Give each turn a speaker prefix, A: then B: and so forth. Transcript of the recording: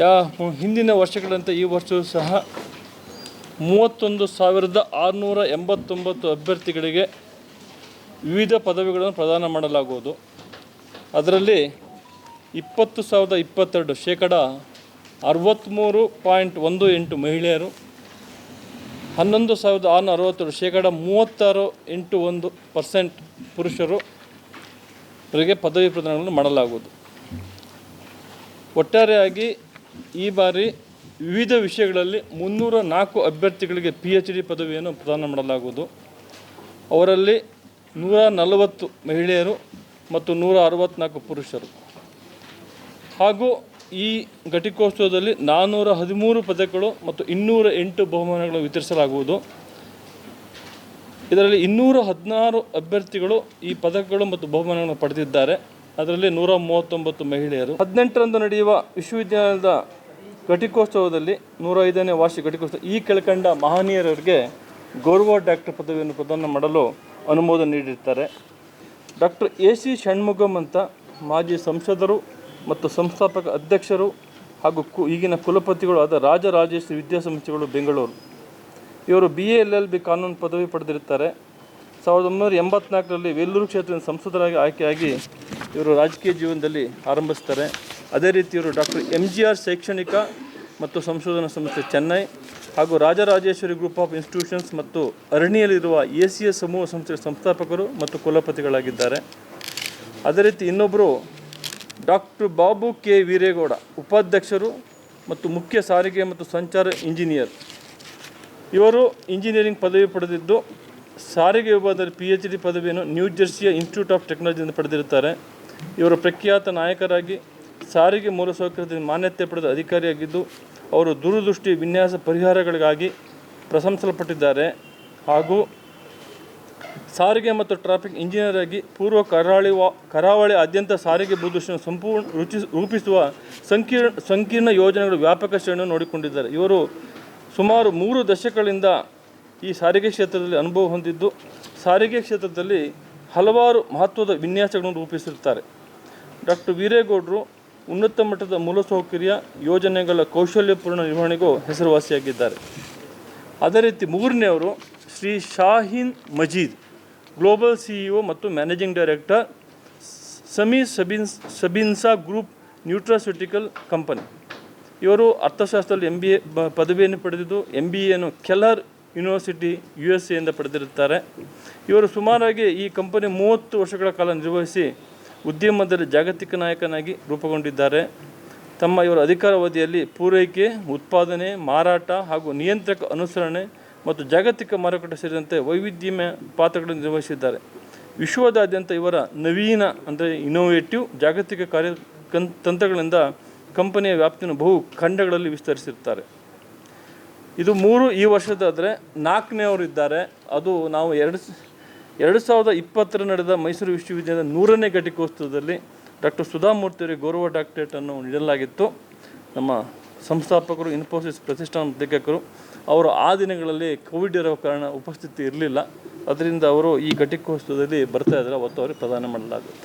A: ಯಾ ಹಿಂದಿನ ವರ್ಷಗಳಂತೆ ಈ ವರ್ಷವೂ ಸಹ ಮೂವತ್ತೊಂದು ಸಾವಿರದ ಆರುನೂರ ಎಂಬತ್ತೊಂಬತ್ತು ಅಭ್ಯರ್ಥಿಗಳಿಗೆ ವಿವಿಧ ಪದವಿಗಳನ್ನು ಪ್ರದಾನ ಮಾಡಲಾಗುವುದು. ಅದರಲ್ಲಿ ಇಪ್ಪತ್ತು ಸಾವಿರದ ಇಪ್ಪತ್ತೆರಡು ಶೇಕಡ ಅರವತ್ತ್ಮೂರು ಪಾಯಿಂಟ್ ಒಂದು ಎಂಟು ಮಹಿಳೆಯರು, ಹನ್ನೊಂದು ಸಾವಿರದ ಆರುನೂರ ಅರವತ್ತೆರಡು ಶೇಕಡ ಮೂವತ್ತಾರು ಎಂಟು ಒಂದು ಪರ್ಸೆಂಟ್ ಪುರುಷರು ಅವರಿಗೆ ಪದವಿ ಪ್ರದಾನಗಳನ್ನು ಮಾಡಲಾಗುವುದು. ಒಟ್ಟಾರೆಯಾಗಿ ಈ ಬಾರಿ ವಿವಿಧ ವಿಷಯಗಳಲ್ಲಿ ಮುನ್ನೂರ ನಾಲ್ಕು ಅಭ್ಯರ್ಥಿಗಳಿಗೆ ಪಿ ಎಚ್ ಡಿ ಪದವಿಯನ್ನು ಪ್ರದಾನ ಮಾಡಲಾಗುವುದು. ಅವರಲ್ಲಿ ನೂರ ನಲವತ್ತು ಮಹಿಳೆಯರು ಮತ್ತು ನೂರ ಅರವತ್ತ್ನಾಲ್ಕು ಪುರುಷರು. ಹಾಗೂ ಈ ಘಟಿಕೋತ್ಸವದಲ್ಲಿ ನಾನ್ನೂರ ಹದಿಮೂರು ಪದಕಗಳು ಮತ್ತು ಇನ್ನೂರ ಎಂಟು ಬಹುಮಾನಗಳನ್ನು ವಿತರಿಸಲಾಗುವುದು. ಇದರಲ್ಲಿ ಇನ್ನೂರ ಹದಿನಾರು ಅಭ್ಯರ್ಥಿಗಳು ಈ ಪದಕಗಳು ಮತ್ತು ಬಹುಮಾನಗಳನ್ನು ಪಡೆದಿದ್ದಾರೆ. ಅದರಲ್ಲಿ ನೂರ ಮೂವತ್ತೊಂಬತ್ತು ಮಹಿಳೆಯರು. ಹದಿನೆಂಟರಂದು ನಡೆಯುವ ವಿಶ್ವವಿದ್ಯಾಲಯದ ಘಟಿಕೋತ್ಸವದಲ್ಲಿ ನೂರ ಐದನೇ ವಾರ್ಷಿಕ ಘಟಿಕೋತ್ಸವ. ಈ ಕೆಳಕಂಡ ಮಹನೀಯರವರಿಗೆ ಗೌರವ ಡಾಕ್ಟರ್ ಪದವಿಯನ್ನು ಪ್ರದಾನ ಮಾಡಲು ಅನುಮೋದನೆ ನೀಡಿರ್ತಾರೆ. ಡಾಕ್ಟರ್ ಎ ಸಿ ಷಣ್ಮುಗಂ ಅಂತ ಮಾಜಿ ಸಂಸದರು ಮತ್ತು ಸಂಸ್ಥಾಪಕ ಅಧ್ಯಕ್ಷರು ಹಾಗೂ ಕು, ಈಗಿನ ಕುಲಪತಿಗಳು ಆದ ರಾಜರಾಜೇಶ್ವರಿ ವಿದ್ಯಾಸಂಸ್ಥೆಗಳು ಬೆಂಗಳೂರು. ಇವರು ಬಿ ಎಲ್ ಎಲ್, ಬಿ ಕಾನೂನು ಪದವಿ ಪಡೆದಿರುತ್ತಾರೆ. ಸಾವಿರದ ಒಂಬೈನೂರ ಎಂಬತ್ನಾಲ್ಕರಲ್ಲಿ ವೇಲೂರು ಕ್ಷೇತ್ರದ ಸಂಸದರಾಗಿ ಆಯ್ಕೆಯಾಗಿ ಇವರು ರಾಜಕೀಯ ಜೀವನದಲ್ಲಿ ಆರಂಭಿಸ್ತಾರೆ. ಅದೇ ರೀತಿ ಇವರು ಡಾಕ್ಟರ್ ಎಂ ಜಿ ಆರ್ ಶೈಕ್ಷಣಿಕ ಮತ್ತು ಸಂಶೋಧನಾ ಸಂಸ್ಥೆ ಚೆನ್ನೈ ಹಾಗೂ ರಾಜರಾಜೇಶ್ವರಿ ಗ್ರೂಪ್ ಆಫ್ ಇನ್ಸ್ಟಿಟ್ಯೂಷನ್ಸ್ ಮತ್ತು ಅರಣಿಯಲ್ಲಿರುವ ಎ ಸಿ ಎಸ್ ಸಮೂಹ ಸಂಸ್ಥೆಯ ಸಂಸ್ಥಾಪಕರು ಮತ್ತು ಕುಲಪತಿಗಳಾಗಿದ್ದಾರೆ. ಅದೇ ರೀತಿ ಇನ್ನೊಬ್ಬರು ಡಾಕ್ಟರ್ ಬಾಬು ಕೆ ವೀರೇಗೌಡ, ಉಪಾಧ್ಯಕ್ಷರು ಮತ್ತು ಮುಖ್ಯ ಸಾರಿಗೆ ಮತ್ತು ಸಂಚಾರ ಇಂಜಿನಿಯರ್. ಇವರು ಇಂಜಿನಿಯರಿಂಗ್ ಪದವಿ ಪಡೆದಿದ್ದು, ಸಾರಿಗೆ ವಿಭಾಗದಲ್ಲಿ ಪಿ ಎಚ್ ಡಿ ಪದವಿಯನ್ನು ನ್ಯೂ ಜೆರ್ಸಿಯ ಇನ್ಸ್ಟಿಟ್ಯೂಟ್ ಆಫ್ ಟೆಕ್ನಾಲಜಿಯಿಂದ ಪಡೆದಿರುತ್ತಾರೆ. ಇವರು ಪ್ರಖ್ಯಾತ ನಾಯಕರಾಗಿ ಸಾರಿಗೆ ಮೂಲಸೌಕರ್ಯದ ಮಾನ್ಯತೆ ಪಡೆದ ಅಧಿಕಾರಿಯಾಗಿದ್ದು, ಅವರು ದೂರದೃಷ್ಟಿ ವಿನ್ಯಾಸ ಪರಿಹಾರಗಳಿಗಾಗಿ ಪ್ರಶಂಸಲ್ಪಟ್ಟಿದ್ದಾರೆ. ಹಾಗೂ ಸಾರಿಗೆ ಮತ್ತು ಟ್ರಾಫಿಕ್ ಇಂಜಿನಿಯರ್ ಆಗಿ ಪೂರ್ವ ಕರಾವಳಿ ಆದ್ಯಂತ ಸಾರಿಗೆ ಭೂದೃಷ್ಟಿಯನ್ನು ಸಂಪೂರ್ಣ ರುಚಿ, ರೂಪಿಸುವ ಸಂಕೀರ್ಣ ಸಂಕೀರ್ಣ ಯೋಜನೆಗಳ ವ್ಯಾಪಕ ಶ್ರೇಣಿಯನ್ನು ನೋಡಿಕೊಂಡಿದ್ದಾರೆ. ಇವರು ಸುಮಾರು ಮೂರು ದಶಕಗಳಿಂದ ಈ ಸಾರಿಗೆ ಕ್ಷೇತ್ರದಲ್ಲಿ ಅನುಭವ ಹೊಂದಿದ್ದು, ಸಾರಿಗೆ ಕ್ಷೇತ್ರದಲ್ಲಿ ಹಲವಾರು ಮಹತ್ವದ ವಿನ್ಯಾಸಗಳನ್ನು ರೂಪಿಸಿರುತ್ತಾರೆ. ಡಾಕ್ಟರ್ ವೀರೇಗೌಡರು ಉನ್ನತ ಮಟ್ಟದ ಮೂಲಸೌಕರ್ಯ ಯೋಜನೆಗಳ ಕೌಶಲ್ಯಪೂರ್ಣ ನಿರ್ವಹಣೆಗೂ ಹೆಸರುವಾಸಿಯಾಗಿದ್ದಾರೆ. ಅದೇ ರೀತಿ ಮೂರನೆಯವರು ಶ್ರೀ ಶಾಹೀನ್ ಮಜೀದ್, ಗ್ಲೋಬಲ್ ಸಿಇಒ ಮತ್ತು ಮ್ಯಾನೇಜಿಂಗ್ ಡೈರೆಕ್ಟರ್ ಸಮಿ ಸಬಿನ್ಸ್ ಸಬಿನ್ಸಾ ಗ್ರೂಪ್ ನ್ಯೂಟ್ರಾಸ್ಯೂಟಿಕಲ್ ಕಂಪನಿ. ಇವರು ಅರ್ಥಶಾಸ್ತ್ರದಲ್ಲಿ ಎಂ ಬಿ ಎ ಪದವಿಯನ್ನು ಪಡೆದಿದ್ದು ಎಂ ಬಿ ಎನ್ನು ಕೆಲರ್ ಯೂನಿವರ್ಸಿಟಿ ಯು ಎಸ್ ಎಯಿಂದ ಪಡೆದಿರುತ್ತಾರೆ. ಇವರು ಸುಮಾರಾಗಿ ಈ ಕಂಪನಿ ಮೂವತ್ತು ವರ್ಷಗಳ ಕಾಲ ನಿರ್ವಹಿಸಿ ಉದ್ಯಮದಲ್ಲಿ ಜಾಗತಿಕ ನಾಯಕನಾಗಿ ರೂಪುಗೊಂಡಿದ್ದಾರೆ. ತಮ್ಮ ಇವರ ಅಧಿಕಾರಾವಧಿಯಲ್ಲಿ ಪೂರೈಕೆ, ಉತ್ಪಾದನೆ, ಮಾರಾಟ ಹಾಗೂ ನಿಯಂತ್ರಕ ಅನುಸರಣೆ ಮತ್ತು ಜಾಗತಿಕ ಮಾರುಕಟ್ಟೆ ಸೇರಿದಂತೆ ವೈವಿಧ್ಯಮಯ ಪಾತ್ರಗಳನ್ನು ನಿರ್ವಹಿಸಿದ್ದಾರೆ. ವಿಶ್ವದಾದ್ಯಂತ ಇವರ ನವೀನ, ಅಂದರೆ ಇನೋವೇಟಿವ್ ಜಾಗತಿಕ ಕಾರ್ಯ ತಂತ್ರಗಳಿಂದ ಕಂಪನಿಯ ವ್ಯಾಪ್ತಿಯನ್ನು ಬಹು ಖಂಡಗಳಲ್ಲಿ ವಿಸ್ತರಿಸಿರ್ತಾರೆ ಇದು ಮೂರು ಈ ವರ್ಷದಾದರೆ ನಾಲ್ಕನೇವರು ಇದ್ದಾರೆ ಅದು ನಾವು ಎರಡು ಎರಡು ಸಾವಿರದ ಇಪ್ಪತ್ತರ ನಡೆದ ಮೈಸೂರು ವಿಶ್ವವಿದ್ಯಾಲಯದ ನೂರನೇ ಘಟಿಕೋತ್ಸವದಲ್ಲಿ ಡಾಕ್ಟರ್ ಸುಧಾಮೂರ್ತಿಯವರಿಗೆ ಗೌರವ ಡಾಕ್ಟರೇಟನ್ನು ನೀಡಲಾಗಿತ್ತು. ನಮ್ಮ ಸಂಸ್ಥಾಪಕರು, ಇನ್ಫೋಸಿಸ್ ಪ್ರತಿಷ್ಠಾನ ಅಧ್ಯಕ್ಷರು ಅವರು ಆ ದಿನಗಳಲ್ಲಿ ಕೋವಿಡ್ ಇರೋ ಕಾರಣ ಉಪಸ್ಥಿತಿ ಇರಲಿಲ್ಲ. ಅದರಿಂದ ಅವರು ಈ ಘಟಿಕೋತ್ಸವದಲ್ಲಿ ಬರ್ತಾ ಇದ್ದಾರೆ. ಅವತ್ತು ಅವರಿಗೆ ಪ್ರದಾನ ಮಾಡಲಾಗುತ್ತೆ